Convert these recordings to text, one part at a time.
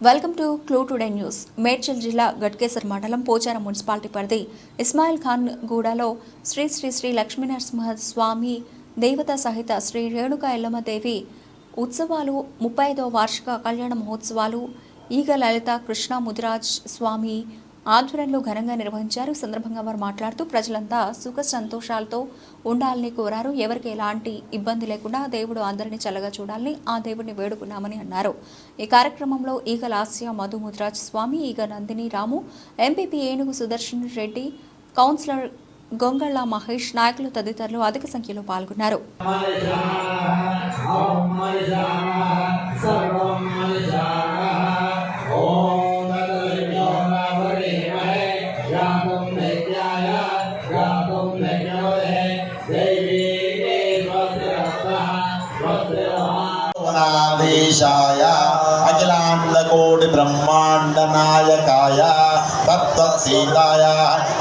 Welcome to Clue Today News. Medchal జిల్లా గట్కేసర్ మండలం Pocharam municipality పరిధి ఇస్మాయిల్ ఖాన్ గూడలో శ్రీ శ్రీ శ్రీ లక్ష్మీనరసింహ స్వామి దేవత సహిత శ్రీ రేణుక ఎల్లమ్మదేవి ఉత్సవాలు ముప్పై ఐదవ వార్షిక కళ్యాణ మహోత్సవాలు ఈగ లలిత కృష్ణ ముదిరాజ్ స్వామి ఆధ్వర్యంలో ఘనంగా నిర్వహించారు. సందర్భంగా వారు మాట్లాడుతూ ప్రజలంతా సుఖ సంతోషాలతో ఉండాలని కోరారు. ఎవరికి ఎలాంటి ఇబ్బంది లేకుండా దేవుడు అందరినీ చల్లగా చూడాలని ఆ దేవుడిని వేడుకున్నామని అన్నారు. ఈ కార్యక్రమంలో ఈగ లాస్య మధు స్వామి ఈగ నందిని రాము ఎంపీపీ ఏనుగు సుదర్శన్ రెడ్డి కౌన్సిలర్ గొంగళ్ళ మహేష్ నాయకులు తదితరులు అధిక సంఖ్యలో పాల్గొన్నారు. సర్వం कोटि ब्रह्मांड नायकाय तत्व अखिलकोटिब्रह्माण्डनायकाय तत्त्वसीताय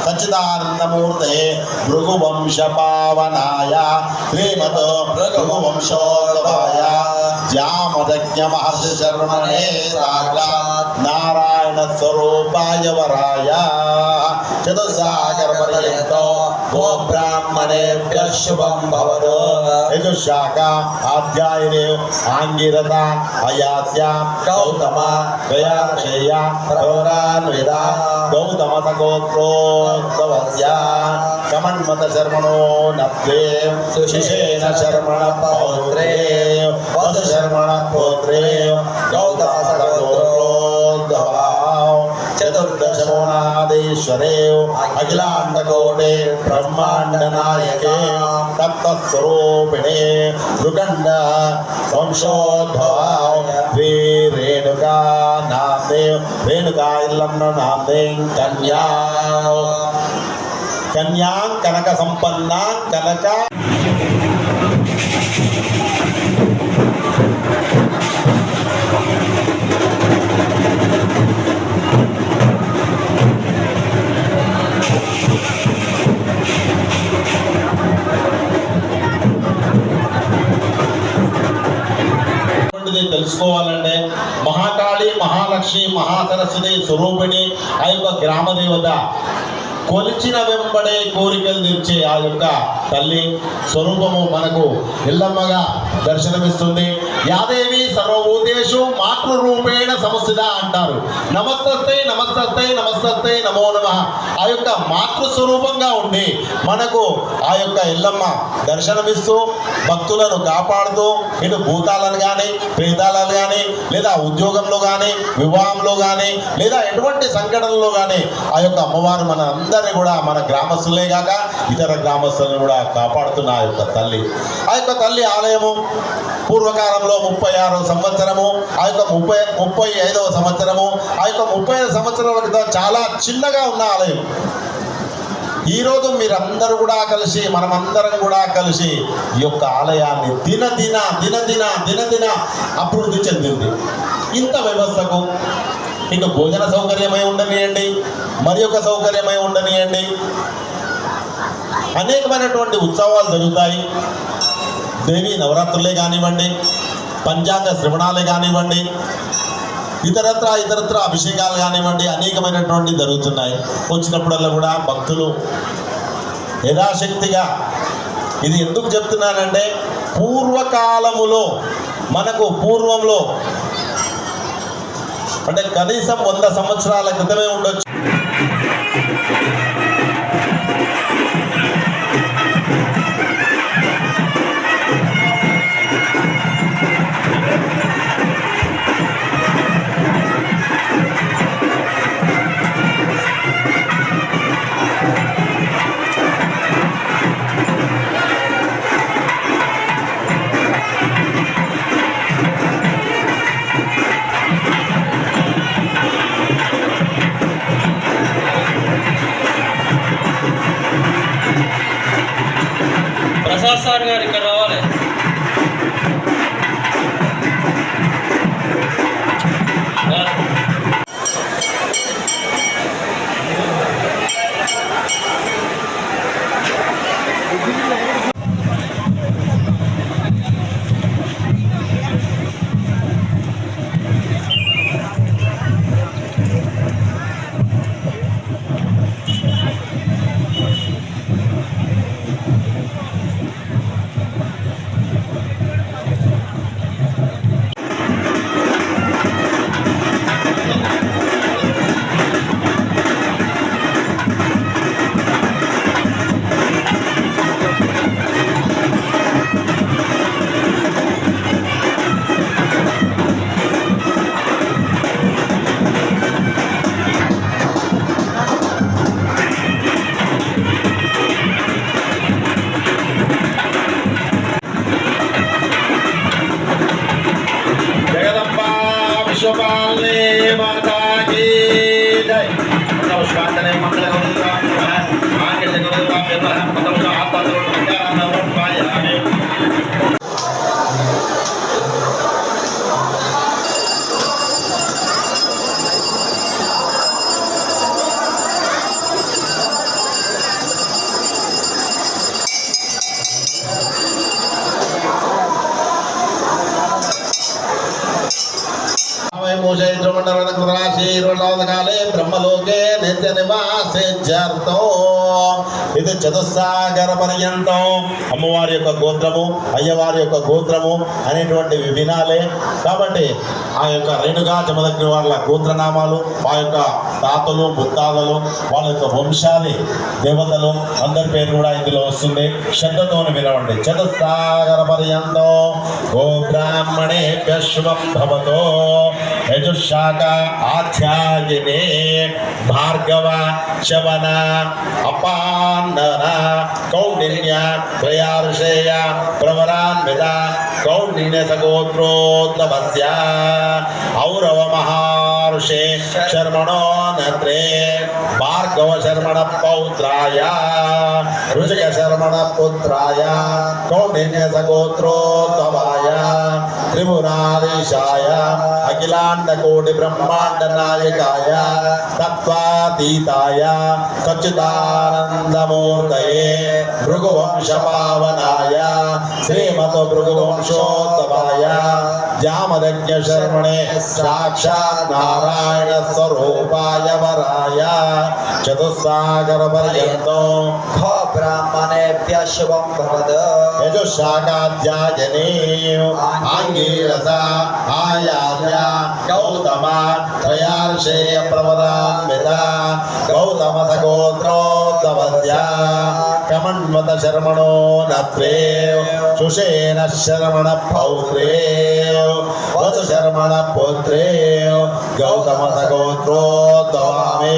सच्चिदानन्दमूर्तये भृगुवंशपावनाय श्रीमत् भृगुवंशोद्भवाय श्यामदज्ञमहर्षशर्मणे राजा नारायण శ్రీమతో భృగువంశోద్భవాయ జామదజ్ఞ మహర్షి శర్మణే రాజా నారాయణ స్వరూపాయ వరాయ చతుస్సాగర పర్యంతో గో బ్రాహ్మణేభ్య శుభం భవతు యజుశాఖ ఆధ్యాయనే ఆంగిరత అయాస్య గౌతమ గయాక్షేయ ప్రవరాన్విత గౌతమ సగోత్రోద్భవస్య కమన్మత శర్మణో నప్తే సుశిషేణ శర్మణ పౌత్రే వసు శర్మణ పౌత్రే గౌతమ సగోత్రోద్భవా చతుర్దశమోనాదేశ్వరే అఖిలాండకోటే బ్రహ్మాండ నాయకే తత్వస్వరూపిణే మృగండ వంశోద్భవా శ్రీ రేణుకా నామ్నే రేణుకా ఇల్లమ్మ నామ్నే కన్యా కన్యా కనక సంపన్న కనక తెలుసుకోవాలంటే మహాకాళి మహాలక్ష్మి మహాసరస్వతి స్వరూపిణి ఆ యొక్క గ్రామదేవత కొలిచిన వెంబడే కోరికలు తీర్చే ఆ యొక్క తల్లి స్వరూపము మనకు ఎల్లమ్మగా దర్శనమిస్తుంది. యాదేవి సర్వభూతేషు మాతృరూపేణ సమస్థిత అంటారు. నమస్తస్తే నమస్తస్తే నమస్తస్తే నమో నమ. ఆ యొక్క మాతృ స్వరూపంగా ఉండి మనకు ఆ యొక్క ఇల్లమ్మ దర్శనమిస్తూ భక్తులను కాపాడుతూ ఇటు భూతాలను కానీ ప్రేతాలను కానీ లేదా ఉద్యోగంలో కానీ వివాహంలో కానీ లేదా ఎటువంటి సంఘటనలో కానీ ఆ యొక్క అమ్మవారు మన అందరినీ కూడా మన గ్రామస్తులే కాక ఇతర గ్రామస్తులను కూడా కాపాడుతున్న ఆ యొక్క తల్లి. ఆ యొక్క తల్లి ఆలయము పూర్వకాలంలో ముప్పై ఆరో సంవత్సరము ఆ యొక్క ముప్పై ముప్పై ఐదవ సంవత్సరము ఆ యొక్క ముప్పై ఐదు సంవత్సరాల క్రితం చాలా చిన్నగా ఉన్న ఆలయం. ఈరోజు మీరందరూ కూడా కలిసి మనమందరం కూడా కలిసి ఈ యొక్క ఆలయాన్ని దినదిన దినదిన దినదిన అభివృద్ధి చెందింది. ఇంత వ్యవస్థకు ఇంకా భోజన సౌకర్యమై ఉండనియండి మరి ఒక సౌకర్యమై ఉండనియండి. అనేకమైనటువంటి ఉత్సవాలు జరుగుతాయి. దేవి నవరాత్రులే కానివ్వండి పంచాంగ శ్రవణాలే కానివ్వండి ఇతరత్ర ఇతరత్ర అభిషేకాలు కానివ్వండి అనేకమైనటువంటి జరుగుతున్నాయి. వచ్చినప్పుడల్లా కూడా భక్తులు యథాశక్తిగా ఇది ఎందుకు చెప్తున్నానంటే పూర్వకాలములో మనకు పూర్వంలో అంటే కనీసం వంద సంవత్సరాల క్రితమే ఉండొచ్చు. సార్ గారు నివాసేత్యర్థం ఇది చతుస్సాగర పర్యంతం అమ్మవారి యొక్క గోత్రము అయ్యవారి యొక్క గోత్రము అనేటువంటి వినాలే. కాబట్టి ఆ యొక్క రేణుగా జమదగ్ని వాళ్ళ గోత్రనామాలు ఆ యొక్క తాతలు ముత్తాతలు వాళ్ళ యొక్క వంశాలి దేవతలు అందరి పేరు కూడా ఇందులో వస్తుంది. శ్రద్ధతో వినవండి. చతుస్సాగర పర్యంతం గో బ్రాహ్మణే భవతో. ಯಜುಶಾಖ ಆಚ್ಯಾಗಿನೇ ಭಾರ್ಗವ ಶವನ ಅಪಾಂಡನ ಕೌಂಡಿನ್ಯ ತ್ರಯಾರ್ಷೇಯ ಪ್ರವರಾನ್ವಿತ ಕೌಂಡಿನ್ಯ ಸಗೋತ್ರೋದ್ಲಭಸ್ಯ ಔರವ ಮಹಾ महर्षे शर्मणो नत्रे भार्गव शर्मण पौत्राय ऋषय शर्मण पुत्राय कौंडिन्य सगोत्रोत्तवाय त्रिपुराधीशाय अखिलांड कोटि ब्रह्मांड नायकाय तत्वा गुणातीताय सच्चिदानन्दमूर्तये भृगुवंशपावनाय श्रीमद्भृगुवंशोत्तमाय श्यामदज्ञशर्मणे साक्षात् नारायणस्वरूपाय वराय चतुस्सागरपर्यन्तो ब्राह्मणेभ्यः शुभं भवद यजुशाकाध्यायनीम् आङ्गीरसा आयाध्या गौतमा त्रयार्षेय प्रवदान्विता गौतमसगोत्रोद्भवत्या कमन्वत शर्मणो नत्रे सुषेण शर्मण पौत्रे वसु शर्मण पुत्रे गौतमसगोत्रोद्भवामे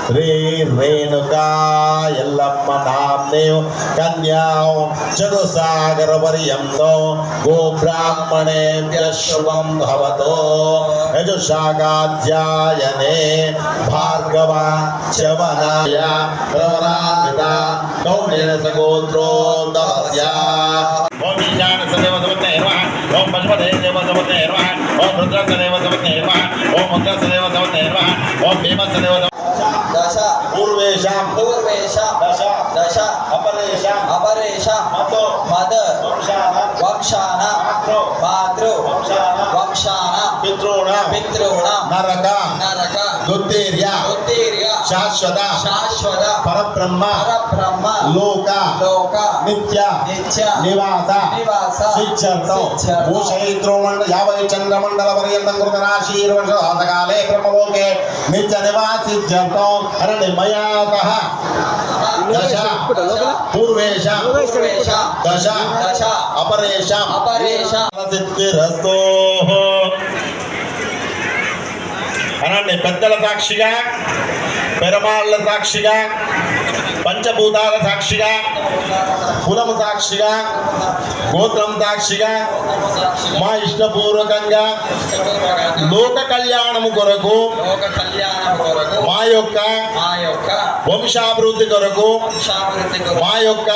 श्री रेणुका कन्या नाम्ने कन्यां चतुसागरपर्यन्तो गोब्राह्मणेभ्यः शुभं भवतो यजुशाकाध्यायने भार्गवा शवनाय प्रवरान्विता दस्या ओम ईशान ओम पशुपते ओम Rudra Om Om ¡Curve de champ! ¡Curve de champ! ¡Dash! శాశ్వత శాశ్వత పరబ్రహ్మ పరబ్రహ్మ లోక లోక నిత్య నిత్య నివాస నివాస శిక్షర్థం భూషైత్రోమండ యాభై చంద్రమండల పర్యంతం కృత రాశీర్వర్ష కాలే బ్రహ్మలోకే నిత్య నివాసిత్యర్థం హరణిమయాత దశ పూర్వేశ దశ దశ అపరేష అపరేష అనండి పెద్దల సాక్షిగా పెరమాళ్ళ సాక్షిగా పంచభూతాల సాక్షిగా కులము సాక్షిగా గోత్రం సాక్షిగా మా ఇష్టపూర్వకంగా లోక కళ్యాణము కొరకు కళ్యాణం మా యొక్క వంశాభివృద్ధి కొరకు మా యొక్క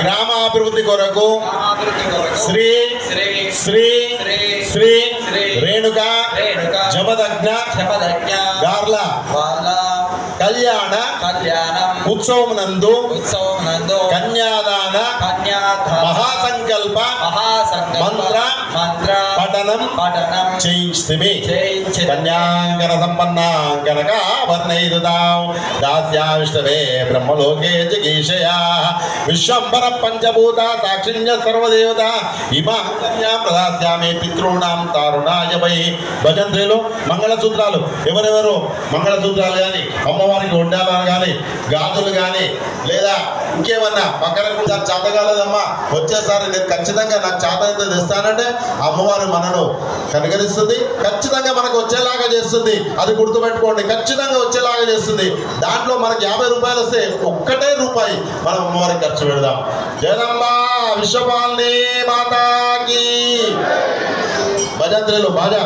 గ్రామాభివృద్ధి కొరకు శ్రీ శ్రీ శ్రీ శ్రీ శ్రీ రేణుక శపథజ్ఞ గార్ల వాళ్ళ కళ్యాణ ఉత్సవం నందు కన్యాదాన కన్యాధ మహాసంకల్ప మహాసంకల్ప మంత్ర మంత్ర పఠనం పఠనం చేయిస్తే చేయించిన కన్యాంకర సంపన్నాంకనక వర్ణయిదుదాం దాస్యావిష్టవే బ్రహ్మలోకే జగీషయా. విశ్వంబర పంచభూత సాక్షిణ్య సర్వదేవత ఇమా కన్యా ప్రదాస్యామి పితృణాం తారుణాయ వై. భజంత్రిలు మంగళసూత్రాలు ఎవరెవరు? మంగళసూత్రాలు కానీ అమ్మవారికి ఉండాలని కానీ కానీ గాజులు కానీ లేదా ఇంకేమన్నా పక్కన కూడా చేత కాలేదమ్మా వచ్చేసారి నేను ఖచ్చితంగా నాకు చేత అయితే తెస్తానంటే అమ్మవారు మనను కనుగరిస్తుంది. ఖచ్చితంగా మనకు వచ్చేలాగా చేస్తుంది. అది గుర్తుపెట్టుకోండి ఖచ్చితంగా వచ్చేలాగా చేస్తుంది. దాంట్లో మనకి యాభై రూపాయలు వస్తే ఒక్కటే రూపాయి మనం అమ్మవారికి ఖర్చు పెడదాం. జగదంబ విశ్వపాలని మాతాకి! భజంత్రులు బాజా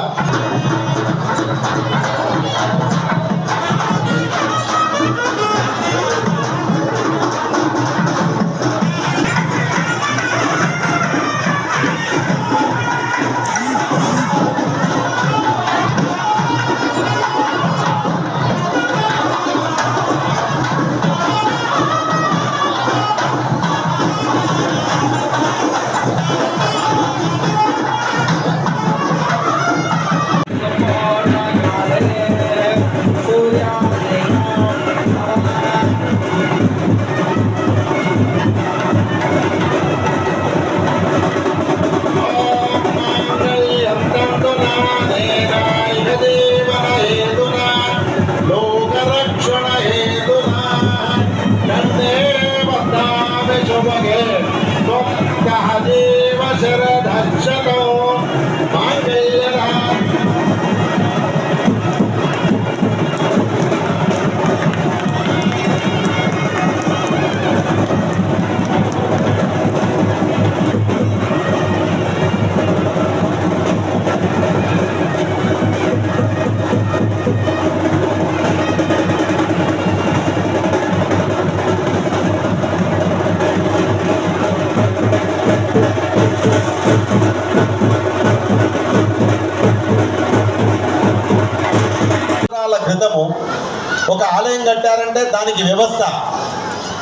ఆలయం కట్టారంటే దానికి వ్యవస్థ.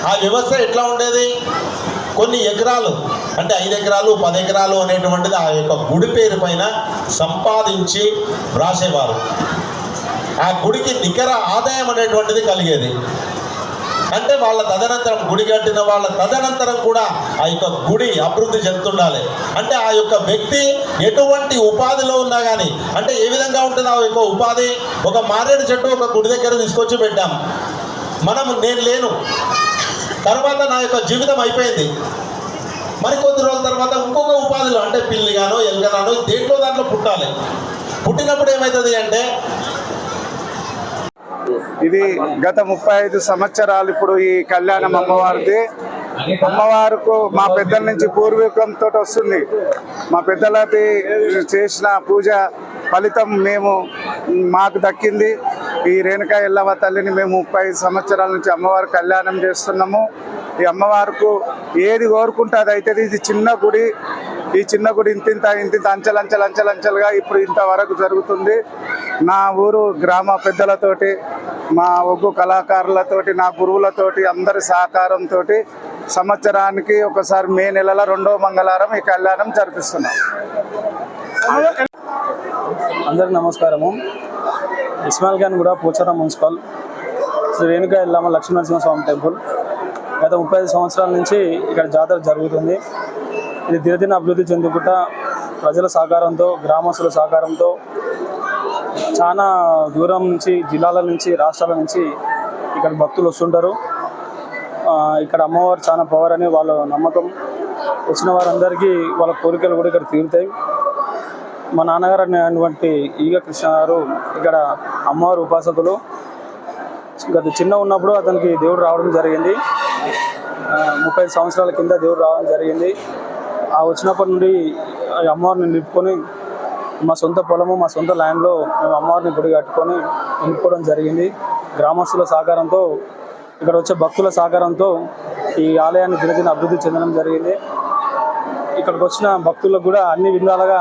ఆ వ్యవస్థ ఎట్లా ఉండేది? కొన్ని ఎకరాలు అంటే ఐదు ఎకరాలు పది ఎకరాలు అనేటువంటిది ఆ యొక్క గుడి పేరు పైన సంపాదించి వ్రాసేవారు. ఆ గుడికి నికర ఆదాయం అనేటువంటిది కలిగేది. అంటే వాళ్ళ తదనంతరం గుడి కట్టిన వాళ్ళ తదనంతరం కూడా ఆ యొక్క గుడి అభివృద్ధి చెందుతుండాలి. అంటే ఆ యొక్క వ్యక్తి ఎటువంటి ఉపాధిలో ఉన్నా కానీ అంటే ఏ విధంగా ఉంటుంది ఆ యొక్క ఉపాధి? ఒక మారేడు చెట్టు ఒక గుడి దగ్గర తీసుకొచ్చి పెట్టాం. మనం నేను లేను. తర్వాత నా యొక్క జీవితం అయిపోయింది. మరికొద్ది రోజుల తర్వాత ఇంకొక ఉపాధిలో అంటే పిల్లిగానో ఎలుగనానో దేంట్లో దాంట్లో పుట్టాలి. పుట్టినప్పుడు ఏమవుతుంది అంటే ఇది గత ముప్పై ఐదు సంవత్సరాలు ఇప్పుడు ఈ కళ్యాణం అమ్మవారిది. అమ్మవారికి మా పెద్దల నుంచి పూర్వీకంతో వస్తుంది. మా పెద్దలది చేసిన పూజ ఫలితం మేము మాకు దక్కింది. ఈ రేణుకా ఎల్లవ తల్లిని మేము ముప్పై ఐదు సంవత్సరాల నుంచి అమ్మవారు కళ్యాణం చేస్తున్నాము. ఈ అమ్మవారికి ఏది కోరుకుంటే అది అవుతుంది. ఇది చిన్న గుడి. ఈ చిన్న గుడి ఇంతింత ఇంతింత అంచెలంచెలు అంచెలంచెలుగా ఇప్పుడు ఇంతవరకు జరుగుతుంది. నా ఊరు గ్రామ పెద్దలతోటి మా ఒగ్గు కళాకారులతోటి నా గురువులతోటి అందరి సహకారంతో సంవత్సరానికి ఒకసారి మే నెలలో రెండో మంగళవారం ఈ కళ్యాణం జరిపిస్తున్నాం. అందరికి నమస్కారము. ఇస్మాయిల్ ఖాన్ కూడా పోచారం మున్సిపల్ శ్రీ రేణుకా ఇల్లమ్మ లక్ష్మీ నరసింహస్వామి టెంపుల్. గత ముప్పై సంవత్సరాల నుంచి ఇక్కడ జాతర జరుగుతుంది. ఇది దినదిన అభివృద్ధి చెందుకుంటా ప్రజల సహకారంతో గ్రామస్తుల సహకారంతో చాలా దూరం నుంచి జిల్లాల నుంచి రాష్ట్రాల నుంచి ఇక్కడ భక్తులు వస్తుంటారు. ఇక్కడ అమ్మవారు చాలా పవర్ అని వాళ్ళ నమ్మకం. వచ్చిన వారందరికీ వాళ్ళ కోరికలు కూడా ఇక్కడ తీరుతాయి. మా నాన్నగారు అనేటువంటి ఈగ కృష్ణ గారు ఇక్కడ అమ్మవారు ఉపాసకులు. గత చిన్న ఉన్నప్పుడు అతనికి దేవుడు రావడం జరిగింది. ముప్పై సంవత్సరాల కింద దేవుడు రావడం జరిగింది. ఆ వచ్చినప్పటి నుండి ఆ అమ్మవారిని నిలుపుకొని మా సొంత పొలము మా సొంత ల్యాండ్లో మేము అమ్మవారిని గుడి కట్టుకొని నిలుపుకోవడం జరిగింది. గ్రామస్తుల సహకారంతో ఇక్కడ వచ్చే భక్తుల సహకారంతో ఈ ఆలయాన్ని దినదిన అభివృద్ధి చెందడం జరిగింది. ఇక్కడికి వచ్చిన భక్తులకు కూడా అన్ని విధాలుగా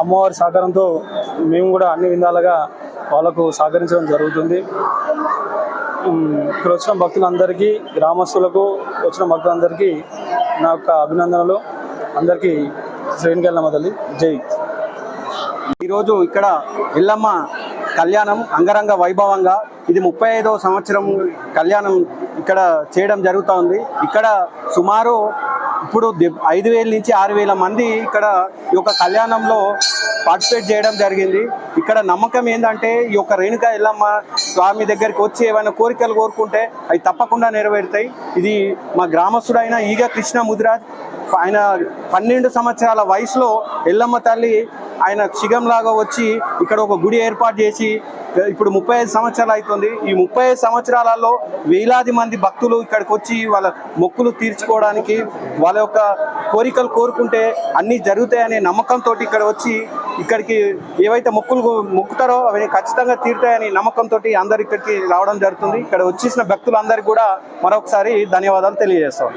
అమ్మవారి సహకారంతో మేము కూడా అన్ని విధాలుగా వాళ్ళకు సహకరించడం జరుగుతుంది. ఇక్కడ వచ్చిన భక్తులందరికీ గ్రామస్తులకు వచ్చిన భక్తులందరికీ నా యొక్క అభినందనలు. అందరికీ శ్రేణికెళ్ళమ్మ తల్లి జై. ఈరోజు ఇక్కడ ఎల్లమ్మ కళ్యాణం అంగరంగ వైభవంగా ఇది ముప్పై ఐదవ సంవత్సరం కళ్యాణం ఇక్కడ చేయడం జరుగుతూ ఉంది. ఇక్కడ సుమారు ఇప్పుడు ఐదు వేల నుంచి ఆరు వేల మంది ఇక్కడ ఈ యొక్క కళ్యాణంలో పార్టిసిపేట్ చేయడం జరిగింది. ఇక్కడ నమ్మకం ఏంటంటే ఈ యొక్క రేణుక ఎల్లమ్మ స్వామి దగ్గరికి వచ్చి ఏమైనా కోరికలు కోరుకుంటే అవి తప్పకుండా నెరవేరుతాయి. ఇది మా గ్రామస్తుడైన ఈగ కృష్ణ ముదిరాజ్ ఆయన పన్నెండు సంవత్సరాల వయసులో ఎల్లమ్మ తల్లి ఆయన లాగా వచ్చి ఇక్కడ ఒక గుడి ఏర్పాటు చేసి ఇప్పుడు ముప్పై ఐదు సంవత్సరాలు అవుతుంది. ఈ ముప్పై ఐదు సంవత్సరాలలో వేలాది మంది భక్తులు ఇక్కడికి వచ్చి వాళ్ళ మొక్కులు తీర్చుకోవడానికి వాళ్ళ యొక్క కోరికలు కోరుకుంటే అన్నీ జరుగుతాయనే నమ్మకంతో ఇక్కడ వచ్చి ఇక్కడికి ఏవైతే మొక్కులు మొక్కుతారో అవి ఖచ్చితంగా తీరుతాయని నమ్మకంతో అందరు ఇక్కడికి రావడం జరుగుతుంది. ఇక్కడ వచ్చేసిన భక్తులందరికీ కూడా మరొకసారి ధన్యవాదాలు తెలియజేస్తాం.